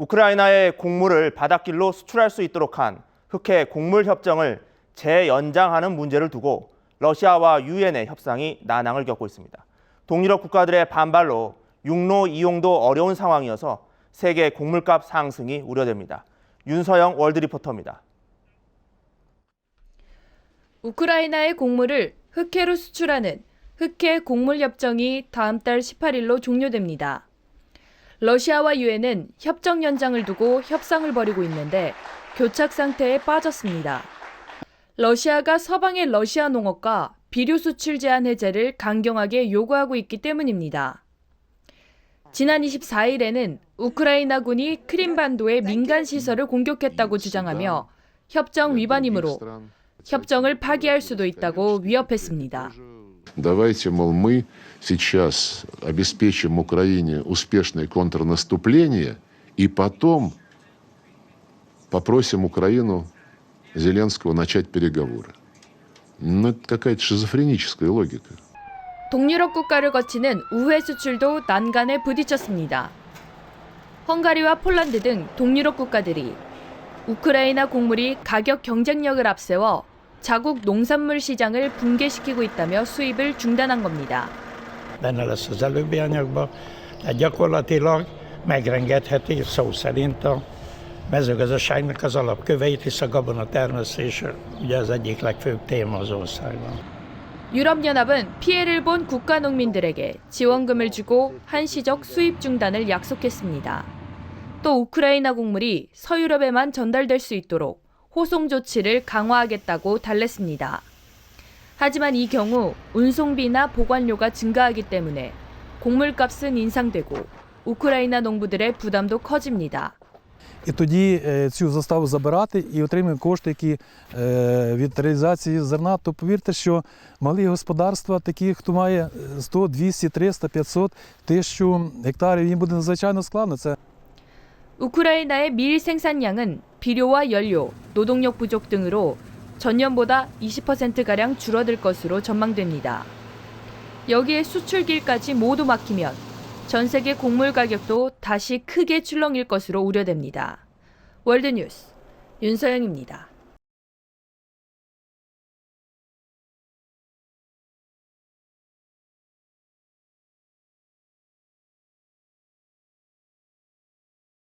우크라이나의 곡물을 바닷길로 수출할 수 있도록 한 흑해 곡물 협정을 재연장하는 문제를 두고 러시아와 유엔의 협상이 난항을 겪고 있습니다. 동유럽 국가들의 반발로 육로 이용도 어려운 상황이어서 세계 곡물값 상승이 우려됩니다. 윤서영 월드리포터입니다. 우크라이나의 곡물을 흑해로 수출하는 흑해 곡물 협정이 다음 달 18일로 종료됩니다. 러시아와 유엔은 협정 연장을 두고 협상을 벌이고 있는데 교착 상태에 빠졌습니다. 러시아가 서방의 러시아 농업과 비료 수출 제한 해제를 강경하게 요구하고 있기 때문입니다. 지난 24일에는 우크라이나군이 크림반도의 민간 시설을 공격했다고 주장하며 협정 위반이므로 협정을 파기할 수도 있다고 위협했습니다. Давайте, мол, мы сейчас обеспечим Украине успешное контрнаступление и потом попросим Украину Зеленского начать переговоры. Ну, это какая-то шизофреническая логика. 동유럽 국가를 거치는 우회 수출도 난간에 부딪혔습니다. 헝가리와 폴란드 등 동유럽 국가들이 우크라이나 곡물이 가격 경쟁력을 앞세워 자국 농산물 시장을 붕괴시키고 있다며 수입을 중단한 겁니다. benne lesz az előbbi anyagban, tehát gyakorlatilag megrengethetik szó szerint a mezőgazdaságnak az alapköveit, hisz a gabona termesztése ugye az egyik legfőbb téma az országban. 유럽연합은 피해를 본 국가 농민들에게 지원금을 주고 한시적 수입 중단을 약속했습니다. 또 우크라이나 곡물이 서유럽에만 전달될 수 있도록 호송 조치를 강화하겠다고 달랬습니다. 하지만 이 경우 운송비나 보관료가 증가하기 때문에 곡물값은 인상되고 우크라이나 농부들의 부담도 커집니다. І тоді е, цю заставу забирати і отримуємо кошти, які е, від реалізації зерна. То повірте, що малі господарства, такі, хто має 100, 200, 300, 500, тисячу гектарів, їм буде надзвичайно складно. Це 우크라이나의 밀 생산량은 비료와 연료, 노동력 부족 등으로 전년보다 20%가량 줄어들 것으로 전망됩니다. 여기에 수출길까지 모두 막히면 전 세계 곡물 가격도 다시 크게 출렁일 것으로 우려됩니다. 월드뉴스 윤서영입니다.